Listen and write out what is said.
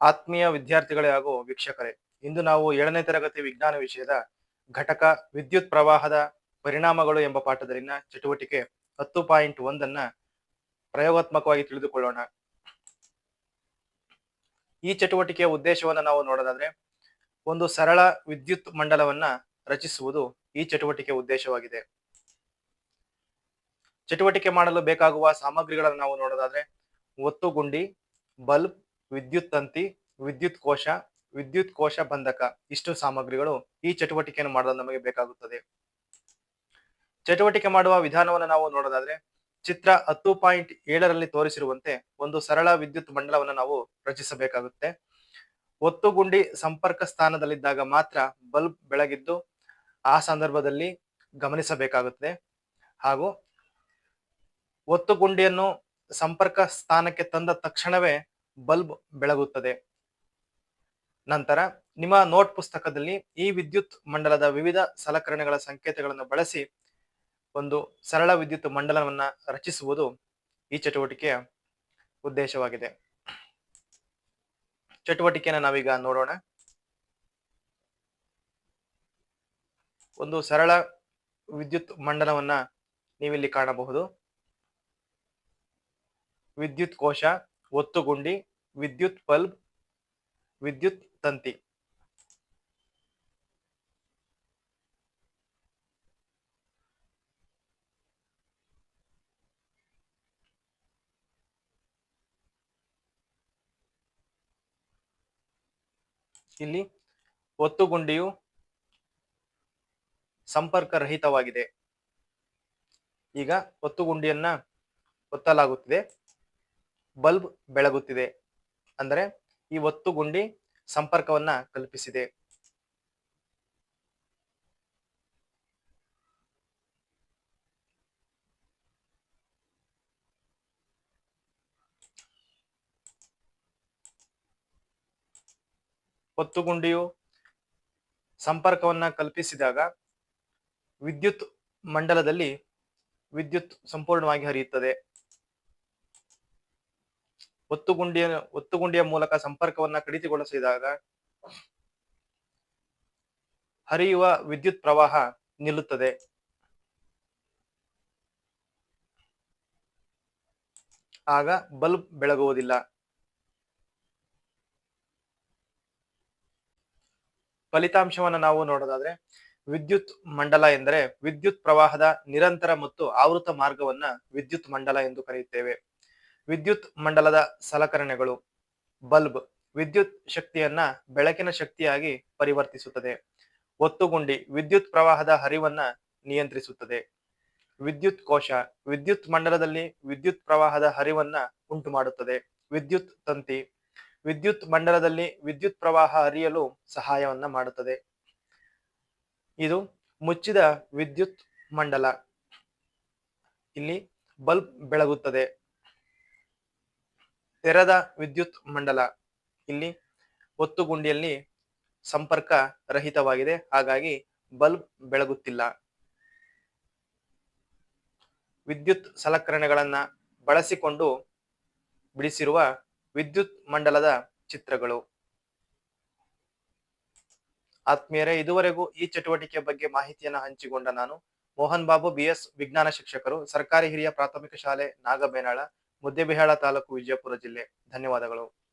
ಆತ್ಮೀಯ ವಿದ್ಯಾರ್ಥಿಗಳೇ ಹಾಗೂ ವೀಕ್ಷಕರೇ, ಇಂದು ನಾವು ಏಳನೇ ತರಗತಿ ವಿಜ್ಞಾನ ವಿಷಯದ ಘಟಕ ವಿದ್ಯುತ್ ಪ್ರವಾಹದ ಪರಿಣಾಮಗಳು ಎಂಬ ಪಾಠದಲ್ಲಿನ ಚಟುವಟಿಕೆ ಹತ್ತು ಪಾಯಿಂಟ್ ಒಂದನ್ನ ಪ್ರಯೋಗಾತ್ಮಕವಾಗಿ ತಿಳಿದುಕೊಳ್ಳೋಣ. ಈ ಚಟುವಟಿಕೆಯ ಉದ್ದೇಶವನ್ನು ನಾವು ನೋಡೋದಾದ್ರೆ, ಒಂದು ಸರಳ ವಿದ್ಯುತ್ ಮಂಡಲವನ್ನ ರಚಿಸುವುದು ಈ ಚಟುವಟಿಕೆ ಉದ್ದೇಶವಾಗಿದೆ. ಚಟುವಟಿಕೆ ಮಾಡಲು ಬೇಕಾಗುವ ಸಾಮಗ್ರಿಗಳನ್ನು ನಾವು ನೋಡೋದಾದ್ರೆ, ಒತ್ತುಗುಂಡಿ, ಬಲ್ಬ್ ವಿದ್ಯುತ್ ತಂತಿ, ವಿದ್ಯುತ್ ಕೋಶ ವಿದ್ಯುತ್ ಕೋಶ ಬಂಧಕ ಇಷ್ಟು ಸಾಮಗ್ರಿಗಳು ಈ ಚಟುವಟಿಕೆಯನ್ನು ಮಾಡಲು ನಮಗೆ ಬೇಕಾಗುತ್ತದೆ. ಚಟುವಟಿಕೆ ಮಾಡುವ ವಿಧಾನವನ್ನು ನಾವು ನೋಡೋದಾದ್ರೆ ಚಿತ್ರ ಹತ್ತು ಪಾಯಿಂಟ್ ಏಳರಲ್ಲಿ ತೋರಿಸಿರುವಂತೆ ಒಂದು ಸರಳ ವಿದ್ಯುತ್ ಮಂಡಲವನ್ನು ನಾವು ರಚಿಸಬೇಕಾಗುತ್ತೆ. ಒತ್ತುಗುಂಡಿ ಸಂಪರ್ಕ ಸ್ಥಾನದಲ್ಲಿದ್ದಾಗ ಮಾತ್ರ ಬಲ್ಬ್ ಬೆಳಗಿದ್ದು ಆ ಸಂದರ್ಭದಲ್ಲಿ ಗಮನಿಸಬೇಕಾಗುತ್ತದೆ ಹಾಗೂ ಒತ್ತುಗುಂಡಿಯನ್ನು ಸಂಪರ್ಕ ಸ್ಥಾನಕ್ಕೆ ತಂದ ತಕ್ಷಣವೇ ಬಲ್ಬ್ ಬೆಳಗುತ್ತದೆ. ನಂತರ ನಿಮ್ಮ ನೋಟ್ ಪುಸ್ತಕದಲ್ಲಿ ಈ ವಿದ್ಯುತ್ ಮಂಡಲದ ವಿವಿಧ ಸಲಕರಣೆಗಳ ಸಂಕೇತಗಳನ್ನು ಬಳಸಿ ಒಂದು ಸರಳ ವಿದ್ಯುತ್ ಮಂಡಲವನ್ನ ರಚಿಸುವುದು ಈ ಚಟುವಟಿಕೆಯ ಉದ್ದೇಶವಾಗಿದೆ. ಚಟುವಟಿಕೆಯನ್ನು ನಾವೀಗ ನೋಡೋಣ. ಒಂದು ಸರಳ ವಿದ್ಯುತ್ ಮಂಡಲವನ್ನ ನೀವಿಲ್ಲಿ ಕಾಣಬಹುದು. ವಿದ್ಯುತ್ ಕೋಶ ಒತ್ತುಗುಂಡಿ ವಿದ್ಯುತ್ ಬಲ್ಬ್ ವಿದ್ಯುತ್ ತಂತಿ. ಇಲ್ಲಿ ಒತ್ತುಗುಂಡಿಯು ಸಂಪರ್ಕ ರಹಿತವಾಗಿದೆ ಈಗ ಒತ್ತುಗುಂಡಿಯನ್ನ ಒತ್ತಲಾಗುತ್ತಿದೆ. ಬಲ್ಬ್ ಬೆಳಗುತ್ತಿದೆ ಅಂದರೆ ಈ ಒತ್ತು ಗುಂಡಿ ಸಂಪರ್ಕವನ್ನ ಕಲ್ಪಿಸಿದೆ. ಒತ್ತುಗುಂಡಿಯು ಸಂಪರ್ಕವನ್ನ ಕಲ್ಪಿಸಿದಾಗ ವಿದ್ಯುತ್ ಮಂಡಲದಲ್ಲಿ ವಿದ್ಯುತ್ ಸಂಪೂರ್ಣವಾಗಿ ಹರಿಯುತ್ತದೆ. ಒತ್ತುಗುಂಡಿಯ ಒತ್ತುಗುಂಡಿಯ ಮೂಲಕ ಸಂಪರ್ಕವನ್ನ ಕಡಿತಗೊಳಿಸಿದಾಗ ಹರಿಯುವ ವಿದ್ಯುತ್ ಪ್ರವಾಹ ನಿಲ್ಲುತ್ತದೆ. ಆಗ ಬಲ್ಬ್ ಬೆಳಗುವುದಿಲ್ಲ. ಫಲಿತಾಂಶವನ್ನು ನಾವು ನೋಡೋದಾದ್ರೆ ವಿದ್ಯುತ್ ಮಂಡಲ ಎಂದರೆ ವಿದ್ಯುತ್ ಪ್ರವಾಹದ ನಿರಂತರ ಮತ್ತು ಆವೃತ ಮಾರ್ಗವನ್ನ ವಿದ್ಯುತ್ ಮಂಡಲ ಎಂದು ಕರೆಯುತ್ತೇವೆ. ವಿದ್ಯುತ್ ಮಂಡಲದ ಸಲಕರಣೆಗಳು. ಬಲ್ಬ್ ವಿದ್ಯುತ್ ಶಕ್ತಿಯನ್ನ ಬೆಳಕಿನ ಶಕ್ತಿಯಾಗಿ ಪರಿವರ್ತಿಸುತ್ತದೆ. ಒತ್ತುಗುಂಡಿ ವಿದ್ಯುತ್ ಪ್ರವಾಹದ ಹರಿವನ್ನ ನಿಯಂತ್ರಿಸುತ್ತದೆ. ವಿದ್ಯುತ್ ಕೋಶ ವಿದ್ಯುತ್ ಮಂಡಲದಲ್ಲಿ ವಿದ್ಯುತ್ ಪ್ರವಾಹದ ಹರಿವನ್ನ ಉಂಟು ಮಾಡುತ್ತದೆ ವಿದ್ಯುತ್ ತಂತಿ ವಿದ್ಯುತ್ ಮಂಡಲದಲ್ಲಿ ವಿದ್ಯುತ್ ಪ್ರವಾಹ ಹರಿಯಲು ಸಹಾಯವನ್ನ ಮಾಡುತ್ತದೆ. ಇದು ಮುಚ್ಚಿದ ವಿದ್ಯುತ್ ಮಂಡಲ. ಇಲ್ಲಿ ಬಲ್ಬ್ ಬೆಳಗುತ್ತದೆ. ತೆರೆದ ವಿದ್ಯುತ್ ಮಂಡಲ. ಇಲ್ಲಿ ಒತ್ತು ಗುಂಡಿಯಲ್ಲಿ ಸಂಪರ್ಕ ರಹಿತವಾಗಿದೆ. ಹಾಗಾಗಿ ಬಲ್ಬ್ ಬೆಳಗುತ್ತಿಲ್ಲ. ವಿದ್ಯುತ್ ಸಲಕರಣೆಗಳನ್ನ ಬಳಸಿಕೊಂಡು ಬಿಡಿಸಿರುವ ವಿದ್ಯುತ್ ಮಂಡಲದ ಚಿತ್ರಗಳು. ಆತ್ಮೀಯರೇ, ಇದುವರೆಗೂ ಈ ಚಟುವಟಿಕೆ ಬಗ್ಗೆ ಮಾಹಿತಿಯನ್ನು ಹಂಚಿಕೊಂಡ ನಾನು ಮೋಹನ್ ಬಾಬು ಬಿಎಸ್ ವಿಜ್ಞಾನ ಶಿಕ್ಷಕರು, ಸರ್ಕಾರಿ ಹಿರಿಯ ಪ್ರಾಥಮಿಕ ಶಾಲೆ ನಾಗಬೇನಾಳ ಮುದ್ದೆಬಿಹಾಳ ತಾಲೂಕು ವಿಜಯಪುರ ಜಿಲ್ಲೆ. ಧನ್ಯವಾದಗಳು.